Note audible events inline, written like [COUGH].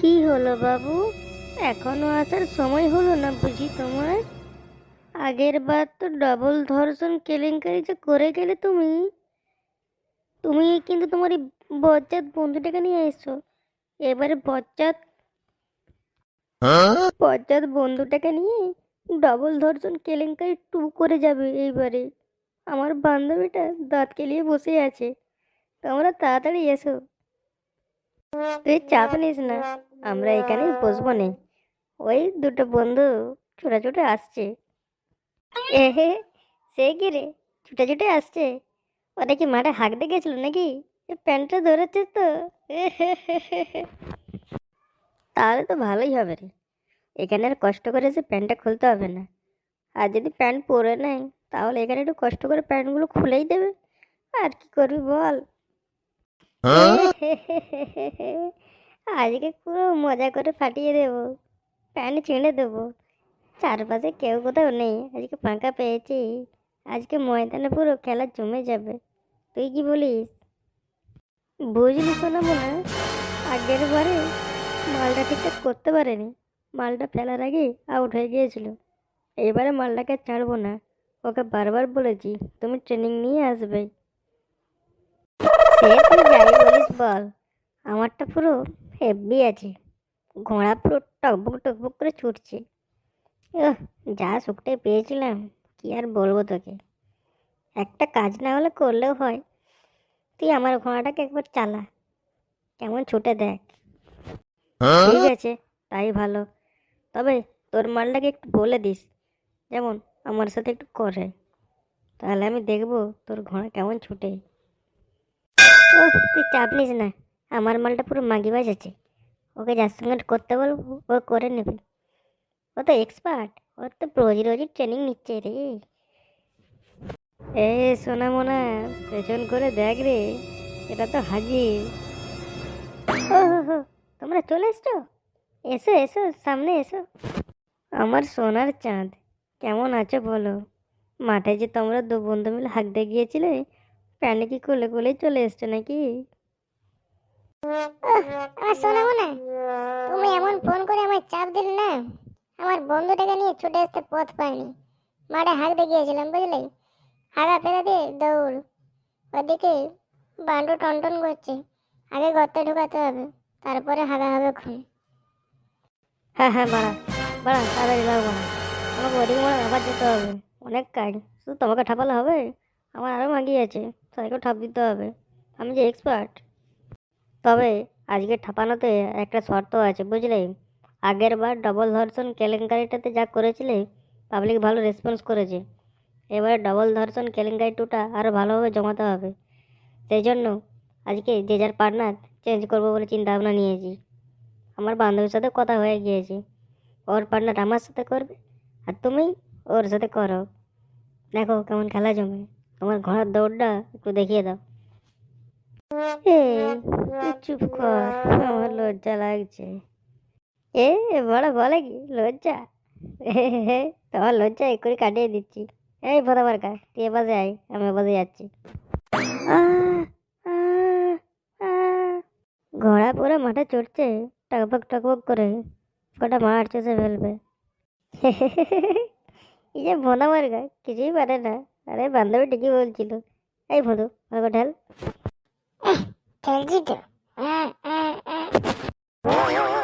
কি হলো বাবু? এখনও আসার সময় হলো না বুঝি তোমার? আগের বার তো ডবল ধর্ষণ কেলেঙ্কারি যে করে গেলে তুমি। তুমি কিন্তু তোমার এই বজ্জাত বন্ধুটাকে নিয়ে এসো। এবারে বজ্জাত বজ্জাত বন্ধুটাকে নিয়ে ডবল ধর্ষণ কেলেঙ্কারি টু করে যাবে এইবারে। আমার বান্ধবীটা দাঁত কেলিয়ে বসে আছে। তোমরা তাড়াতাড়ি এসো। তুই চাপ নিস না, আমরা এখানেই বসবো নে। ওই দুটো বন্ধু ছোটা ছোটে আসছে। এ হে, সে কি রে? ছুটে আসছে? ওটা কি মাঠে হাঁকতে গেছিল নাকি? প্যান্টটা ধরেছিস তো। তাহলে তো ভালোই হবে রে। এখানে আর কষ্ট করে সে প্যান্টটা খুলতে হবে না। আর যদি প্যান্ট পরে নেয়, তাহলে এখানে একটু কষ্ট করে প্যান্টগুলো খুলেই দেবে। আর কি করবি বল? [LAUGHS] আজকে পুরো মজা করে ফাটিয়ে দেবো, প্যান্ট ছিঁড়ে দেবো। চারপাশে কেউ কোথাও নেই, আজকে ফাঁকা পেয়েছি। আজকে ময়দানে পুরো খেলা জমে যাবে। তুই কি বলিস? বুঝলি শোনা মনে আগের বারে মালটা ঠিকঠাক করতে পারেনি। মালটা ফেলার আগে আউট হয়ে গিয়েছিল। এবারে মালটাকে ছাড়বো না, ওকে বারবার বলেছি, তুমি ট্রেনিং নিয়ে আসবে। সে তুই যাই বলিস বল আমারটা পুরো হেভি আছে। ঘোড়া পুরো টকবক টকবক করে ছুটছে। যা সুখটাই পেয়েছিলাম কি আর বলব তোকে? একটা কাজ না হলে করলেও হয়। তুই আমার ঘোড়াটাকে একবার চালা কেমন ছুটে দেখ। ঠিক আছে তাই ভালো। তবে তোর মালটাকে একটু বলে দিস যেমন আমার সাথে একটু করে। তাহলে আমি দেখব তোর ঘোড়া কেমন ছুটে। ও তুই চাপ নিস না। আমার মালটা পুরো মাগিবাজ আছে। ওকে যার সঙ্গে করতে বলব, ও করে নেবে। ও তো এক্সপার্ট ও তো রোজ রোজই ট্রেনিং নিচ্ছে রে। এ, সোনা মোনা, পেছন করে দেখ রে, এটা তো হাজির। ও হো, তোমরা চলে এসছো? এসো এসো, সামনে এসো। আমার সোনার চাঁদ, কেমন আছো বলো? মাঠে যে তোমরা দু বন্ধু মিলে হাঁকতে গিয়েছিলে প্যান্টে কি কোলে কোলেই চলে এসছো নাকি? আমার শোনাবো না তুমি এমন ফোন করে আমার চাপ দিলে না আমার বন্ধুটাকে নিয়ে ছুটে আসতে পথ পাইনি। মাঠে হাঁকতে গিয়েছিলাম বুঝলে? হাগা ফেলে দিয়ে দৌড়। ওদিকে বান্ডু টনটন করছে আগে গর্তে ঢুকাতে হবে তারপরে হাগা হবে খুন। হ্যাঁ হ্যাঁ বাড়া বাড়া তাড়াতাড়ি লাগবো না আমাকে ওদিকে মানে আবার যেতে হবে অনেক কাজ। শুধু তোমাকে ঠাপালে হবে? আমার আরও মাগি আছে, তাদেরকেও ঠাপ দিতে হবে। আমি যে এক্সপার্ট তবে আজকে ঠাপানোতে একটা শর্ত আছে, বুঝলে? আগের বার ডবল ধর্ষণ কেলেঙ্কারিটাতে যা করেছিলে পাবলিক ভালো রেসপন্স করেছে। এবারে ডবল ধর্ষণ কেলেঙ্কারি টুটা আরও ভালোভাবে জমাতে হবে। সেই জন্য আজকে যে যার পার্টনার চেঞ্জ করব বলে চিন্তা ভাবনা নিয়েছি। আমার বান্ধবীর সাথে কথা হয়ে গিয়েছে। ওর পার্টনার আমার সাথে করবে, আর তুমি ওর সাথে করো। দেখো কেমন খেলা জমে। তোমার ঘোড়ার দৌড়টা একটু দেখিয়ে দাও। চুপ কর, আমার লজ্জা লাগছে। এ বড় বলে কি? লজ্জা? তোমার লজ্জা এক করে কাটিয়ে দিচ্ছি। এই ফোদা বারকা তুই এ পাশে আয়, আমি এ পাশে যাচ্ছি। ঘোড়া পুরো মাঠে চড়ছে, টকবক টকবক করে। কটা মার চষে ফেলবে। এই যে ভোঁদা মার্গা কিছুই পারে না। আরে বান্ধবী ঠিকই বলছিল। এই ভদু ভালো ঢাল ঠেলছি তো। হ্যাঁ, হ্যাঁ, হ্যাঁ।